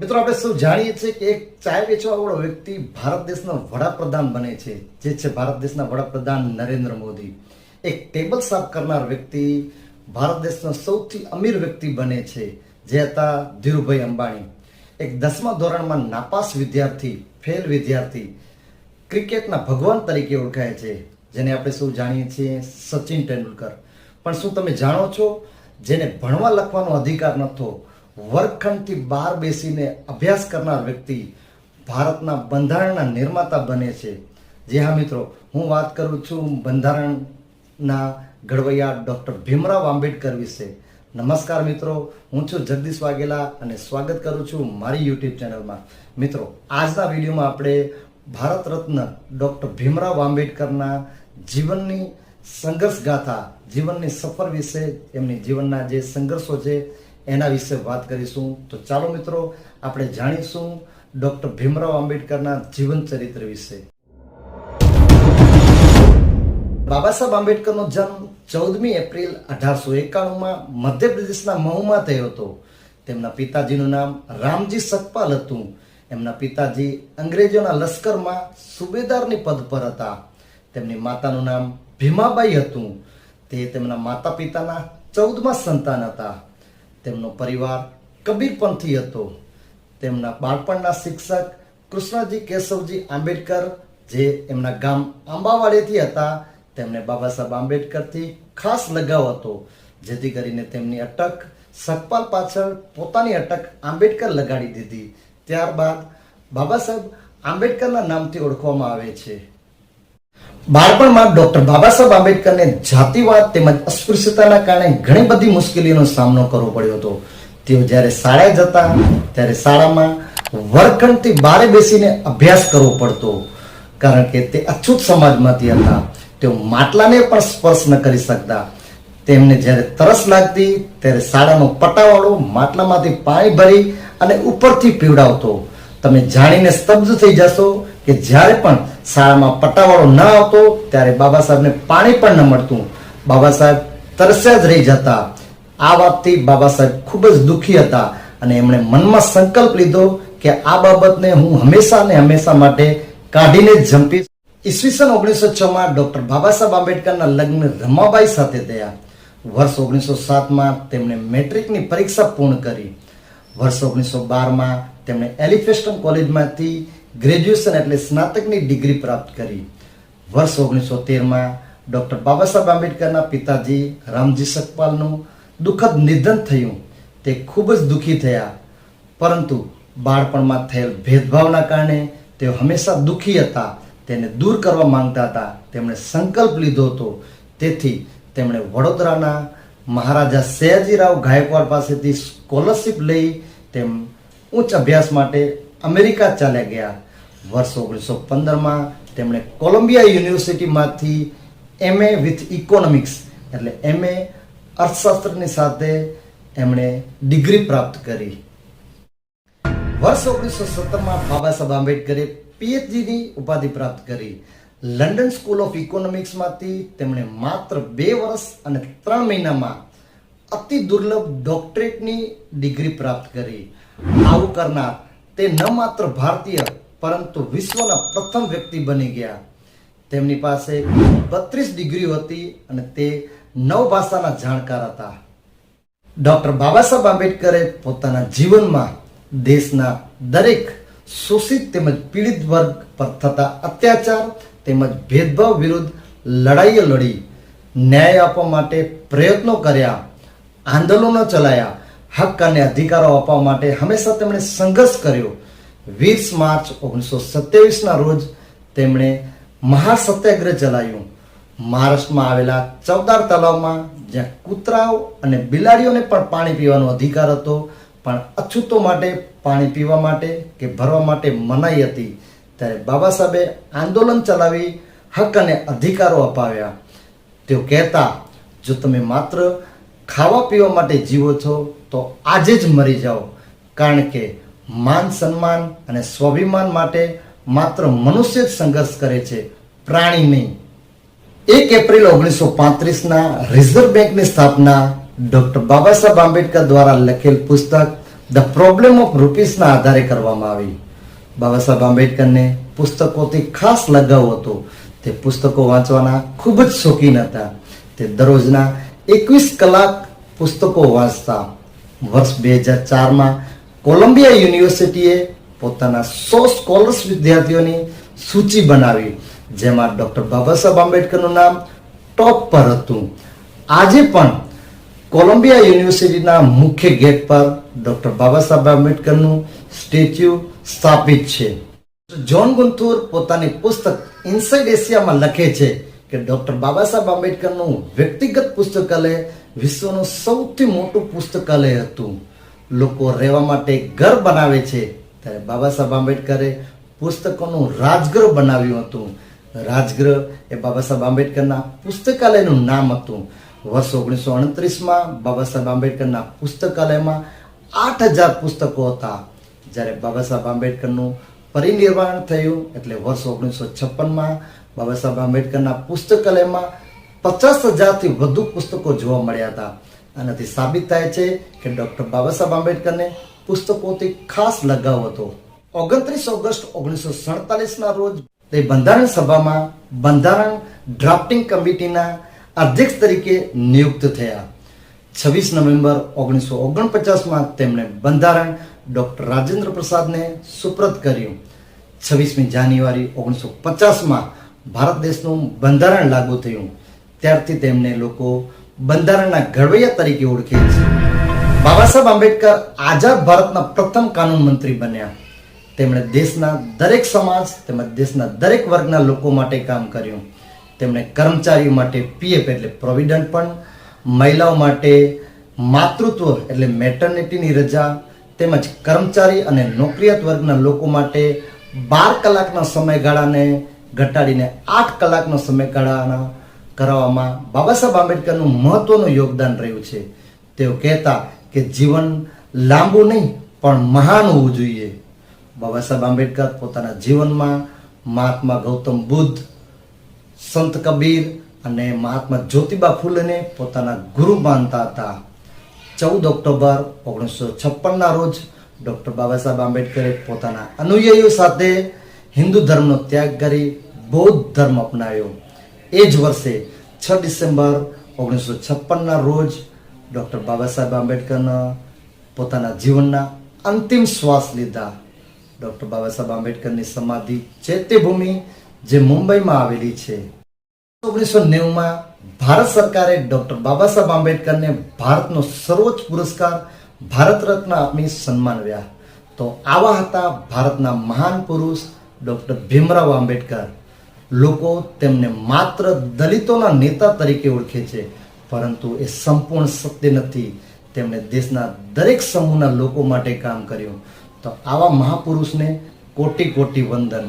મિત્રો, આપણે સૌ જાણીએ છીએ કે એક ચાય વેચવા વાળો વ્યક્તિ ભારત દેશનો વડાપ્રધાન બને છે. જે છે ભારત દેશના વડાપ્રધાન નરેન્દ્ર મોદી. એક ટેબલ સાફ કરનાર વ્યક્તિ ભારત દેશનો સૌથી અમીર વ્યક્તિ બને છે, જે હતા ધીરુભાઈ અંબાણી. એક દસમા ધોરણમાં નાપાસ વિદ્યાર્થી, ફેલ વિદ્યાર્થી, ક્રિકેટના ભગવાન તરીકે ઓળખાય છે, જેને આપણે સૌ જાણીએ છીએ સચિન તેંડુલકર. પણ શું તમે જાણો છો, જેને ભણવા લખવાનો અધિકાર નહોતો વર્ગખંડથી બહાર બેસીને અભ્યાસ કરનાર વ્યક્તિ ભારતના બંધારણના નિર્માતા બને છે. જે હા મિત્રો, હું વાત કરું છું બંધારણના ઘડવૈયા ડૉક્ટર ભીમરાવ આંબેડકર વિશે. નમસ્કાર મિત્રો, હું છું જગદીશ વાઘેલા અને સ્વાગત કરું છું મારી યુટ્યુબ ચેનલમાં. મિત્રો, આજના વિડીયોમાં આપણે ભારત રત્ન ડૉક્ટર ભીમરાવ આંબેડકરના જીવનની સંઘર્ષ ગાથા જીવનની સફર વિશે, એમની જીવનના જે સંઘર્ષો છે એના વિશે વાત કરીશું. તો ચાલો મિત્રો, આપણે જાણીશું ડૉક્ટર ભીમરાવ આંબેડકરના જીવન ચરિત્ર વિશે. બાબા સાહેબ આંબેડકરનો જન્મ ચૌદમી એપ્રિલ અઢારસો એકાણુંમાં મધ્યપ્રદેશના મહુમાં થયો હતો. તેમના પિતાજીનું નામ રામજી સતપાલ હતું. એમના પિતાજી અંગ્રેજોના લશ્કરમાં સુબેદારની પદ પર હતા. તેમની માતાનું નામ ભીમાબાઈ હતું. તે તેમના માતા પિતાના ચૌદમા સંતાન હતા. તેમનો પરિવાર કબીરપંથી હતો. તેમના બાળપણના શિક્ષક કૃષ્ણજી કેશવજી આંબેડકર, જે એમના ગામ આંબાવાડીથી હતા, તેમને બાબા સાહેબ આંબેડકરથી ખાસ લગાવ હતો, જેથી કરીને તેમની અટક સખપાલ પાછળ પોતાની અટક આંબેડકર લગાડી દીધી. ત્યારબાદ બાબા સાહેબ આંબેડકરના નામથી ઓળખવામાં આવે છે. બાળપણમાં ડોક્ટર બાબા સાહેબ આંબેડકરને જાતિવાદ તેમજ અસ્પૃશ્યતાના કારણે ઘણી બધી મુશ્કેલીઓનો સામનો કરવો પડ્યો હતો. તેઓ જ્યારે શાળાએ જતા, ત્યારે શાળામાં વર્ગખંડથી બારે બેસીને અભ્યાસ કરવો પડતો. કારણ કે તે અછૂત સમાજમાંથી હતા. તેઓ માટલાને પણ સ્પર્શ ન કરી શકતા. તેમને જ્યારે તરસ લાગતી, ત્યારે શાળાનો પટાવાળો માટલામાંથી પાણી ભરી અને ઉપરથી પીવડાવતો. તમે જાણીને સ્તબ્ધ થઈ જશો કે જ્યારે પણ શાળામાં પટાવાળો ન આવતો, ત્યારે બાબા સાહેબને પાણી પણ ન મળતું. બાબા સાહેબ તરસ્યા જ રહી જતા. આ વાતથી બાબા સાહેબ ખૂબ જ દુઃખી હતા અને એમણે મનમાં સંકલ્પ લીધો કે આ બાબતને હું હંમેશા ને હંમેશા માટે કાઢીને જ જંપીશ. ઈસવીસન ઓગણીસો છમાં ડોક્ટર બાબા સાહેબ આંબેડકરના લગ્ન રમાબાઈ સાથે થયા. વર્ષ ઓગણીસો સાતમાં તેમણે મેટ્રિકની પરીક્ષા પૂર્ણ કરી. વર્ષ ઓગણીસો બારમાં તેમણે એલિફેસ્ટન કોલેજમાંથી ગ્રેજ્યુએશન એટલે સ્નાતકની ડિગ્રી પ્રાપ્ત કરી. વર્ષ ઓગણીસો તેરમાં ડૉક્ટર બાબા સાહેબ આંબેડકરના પિતાજી રામજી સકપાલનું દુઃખદ નિધન થયું. તે ખૂબ જ દુઃખી થયા. પરંતુ બાળપણમાં થયેલ ભેદભાવના કારણે તેઓ હંમેશા દુઃખી હતા. તેને દૂર કરવા માંગતા હતા. તેમણે સંકલ્પ લીધો હતો. તેથી તેમણે વડોદરાના મહારાજા સયાજીરાવ ગાયકવાડ પાસેથી સ્કોલરશિપ લઈ તેમ ઉચ્ચ અભ્યાસ માટે અમેરિકા ચાલ્યા ગયા. વર્ષ ઓગણીસો પંદરમાં તેમણે કોલંબિયા યુનિવર્સિટીમાંથી એમએ વિથ ઇકોનોમિક્સ એટલે એમએ અર્થશાસ્ત્રની સાથે એમણે ડિગ્રી પ્રાપ્ત કરી. વર્ષ ઓગણીસો સત્તરમાં બાબા સાહેબ આંબેડકરે પીએચડીની ઉપાધિ પ્રાપ્ત કરી. લંડન સ્કૂલ ઓફ ઇકોનોમિક્સમાંથી તેમણે માત્ર બે વર્ષ અને ત્રણ મહિનામાં અતિ દુર્લભ ડોક્ટરેટની ડિગ્રી પ્રાપ્ત કરી. આવું કરનાર તે ન માત્ર ભારતીય, પરંતુ વિશ્વના પ્રથમ વ્યક્તિ બની ગયા. તેમની પાસે બત્રીસ ડિગ્રીઓ હતી અને તે નવ ભાષાના જાણકાર હતા. ડોક્ટર બાબા સાહેબ આંબેડકરે પોતાના જીવનમાં દેશના દરેક શોષિત તેમજ પીડિત વર્ગ પર થતા અત્યાચાર તેમજ ભેદભાવ વિરુદ્ધ લડાઈઓ લડી, ન્યાય આપવા માટે પ્રયત્નો કર્યા, આંદોલનો ચલાયા હક અને અધિકારો આપવા માટે હંમેશા તેમણે સંઘર્ષ કર્યો. વીસ માર્ચ ઓગણીસો સત્યાવીસના રોજ તેમણે મહાસત્યાગ્રહ ચલાવ્યું. મહારાષ્ટ્રમાં આવેલા ચૌદાર તળાવમાં જ્યાં કૂતરાઓ અને બિલાડીઓને પણ પાણી પીવાનો અધિકાર હતો, પણ અછૂતો માટે પાણી પીવા માટે કે ભરવા માટે મનાઈ હતી. ત્યારે બાબા સાહેબે આંદોલન ચલાવી હક અને અધિકારો અપાવ્યા. તેઓ કહેતા, જો તમે માત્ર ખાવા પીવા માટે જીવો છો તો આજે જ મરી જાઓ. કારણ કે માન સન્માન અને સ્વાભિમાન માટે માત્ર મનુષ્ય જ સંઘર્ષ કરે છે, પ્રાણી નહીં. એક એપ્રિલ ઓગણીસો પાંત્રીસના રિઝર્વ બેંકની સ્થાપના ડોક્ટર બાબા સાહેબ આંબેડકર દ્વારા લખેલ પુસ્તક ધ પ્રોબ્લેમ ઓફ રૂપીસના આધારે કરવામાં આવી. બાબા સાહેબ આંબેડકરને પુસ્તકોથી ખાસ લગાવ હતો. તે પુસ્તકો વાંચવાના ખૂબ જ શોખીન હતા. તે દરરોજના એકવીસ કલાક પુસ્તકો વાંચતા. વર્ષ બે હજાર ચારમાં કોલંબિયા યુનિવર્સિટીએ પોતાના સો સ્કોલર્સ વિદ્યાર્થીઓની સૂચિ બનાવી, જેમાં ડૉક્ટર બાબા સાહેબ આંબેડકરનું નામ ટોપ પર હતું. આજે પણ કોલંબિયા યુનિવર્સિટીના મુખ્ય ગેટ પર ડૉક્ટર બાબા સાહેબ આંબેડકરનું સ્ટેચ્યુ સ્થાપિત છે. જ્હોન ગુન્થુર પોતાની પુસ્તક ઇનસાઇડ એશિયામાં લખે છે કે ડૉક્ટર બાબા સાહેબ આંબેડકરનું વ્યક્તિગત પુસ્તકાલય વિશ્વનું સૌથી મોટું પુસ્તકાલય હતું. લોકો રહેવા માટે ઘર બનાવે છે. ત્યારે બાબા સાહેબ આંબેડકરે પુસ્તકોનું રાજગૃહ બનાવ્યું હતું. રાજગૃહ એ બાબા સાહેબ આંબેડકરના પુસ્તકાલયનું નામ હતું. વર્ષ ઓગણીસો અડત્રીસમાં બાબા સાહેબ આંબેડકરના પુસ્તકાલયમાં આઠ હજાર પુસ્તકો હતા. જ્યારે બાબા સાહેબ આંબેડકરનું પરિનિર્વાણ થયું એટલે વર્ષ ઓગણીસો છપ્પનમાં બાબા સાહેબ આંબેડકરના પુસ્તકાલયમાં પચાસ હજારથી વધુ પુસ્તકો જોવા મળ્યા હતા. આનાથી સાબિત થાય છે કે ડૉક્ટર બાબા સાહેબ આંબેડકરને પુસ્તકોથી ખાસ લગાવ હતો. ઓગણત્રીસ ઓગસ્ટ ઓગણીસો સડતાલીસના રોજ તે બંધારણ સભામાં બંધારણ ડ્રાફ્ટિંગ કમિટીના અધ્યક્ષ તરીકે નિયુક્ત થયા. છવ્વીસ નવેમ્બર ઓગણીસો ઓગણપચાસમાં તેમણે બંધારણ ડૉક્ટર રાજેન્દ્ર પ્રસાદને સુપ્રત કર્યું. છવ્વીસમી જાન્યુઆરી ઓગણીસો પચાસમાં ભારત દેશનું બંધારણ લાગુ થયું. ત્યારથી તેમને લોકો બંધારણના ઘડવૈયા તરીકે ઓળખે છે. બાબા સાહેબ આંબેડકર આઝાદ ભારતના પ્રથમ કાનૂન મંત્રી બન્યા. તેમણે દેશના દરેક સમાજ તેમજ દેશના દરેક વર્ગના લોકો માટે કામ કર્યું. તેમણે કર્મચારીઓ માટે પીએફ એટલે પ્રોવિડન્ટ પણ, મહિલાઓ માટે માતૃત્વ એટલે મેટર્નિટીની રજા તેમજ કર્મચારી અને નોકરિયાત વર્ગના લોકો માટે બાર કલાકના સમયગાળાને ઘટાડીને આઠ કલાકનો સમયગાળાના કરાવવામાં બાબા સાહેબ આંબેડકરનું મહત્વનું યોગદાન રહ્યું છે. તેઓ કહેતા કે જીવન લાંબુ નહીં, પણ મહાન હોવું જોઈએ. બાબા સાહેબ આંબેડકર પોતાના જીવનમાં મહાત્મા ગૌતમ બુદ્ધ, સંત કબીર અને મહાત્મા જ્યોતિબા ફૂલેને પોતાના ગુરુ માનતા હતા. ચૌદ ઓક્ટોબર ઓગણીસો છપ્પનના રોજ ડૉક્ટર બાબા સાહેબ આંબેડકરે પોતાના અનુયાયીઓ સાથે હિન્દુ ધર્મનો ત્યાગ કરી બૌદ્ધ ધર્મ અપનાવ્યો. એ જ વર્ષે છ ડિસેમ્બર ઓગણીસો છપ્પનના રોજ ડૉક્ટર બાબા સાહેબ આંબેડકરના પોતાના જીવનના અંતિમ શ્વાસ લીધા. ડૉક્ટર બાબા સાહેબ આંબેડકરની સમાધિ ચૈત્યભૂમિ જે મુંબઈમાં આવેલી છે. ઓગણીસો નેવુંમાં ભારત સરકારે ડૉક્ટર બાબા સાહેબ આંબેડકરને ભારતનો સર્વોચ્ચ પુરસ્કાર, ભારત રત્ન આપી સન્માનવ્યા તો આવા હતા ભારતના મહાન પુરુષ ડૉક્ટર ભીમરાવ આંબેડકર. લોકો તેમને માત્ર દલિતોના નેતા તરીકે ઓળખે છે, પરંતુ એ સંપૂર્ણ સત્ય નથી. તેમણે દેશના દરેક સમૂહના લોકો માટે કામ કર્યું. તો આવા મહાપુરુષને કોટી કોટી વંદન.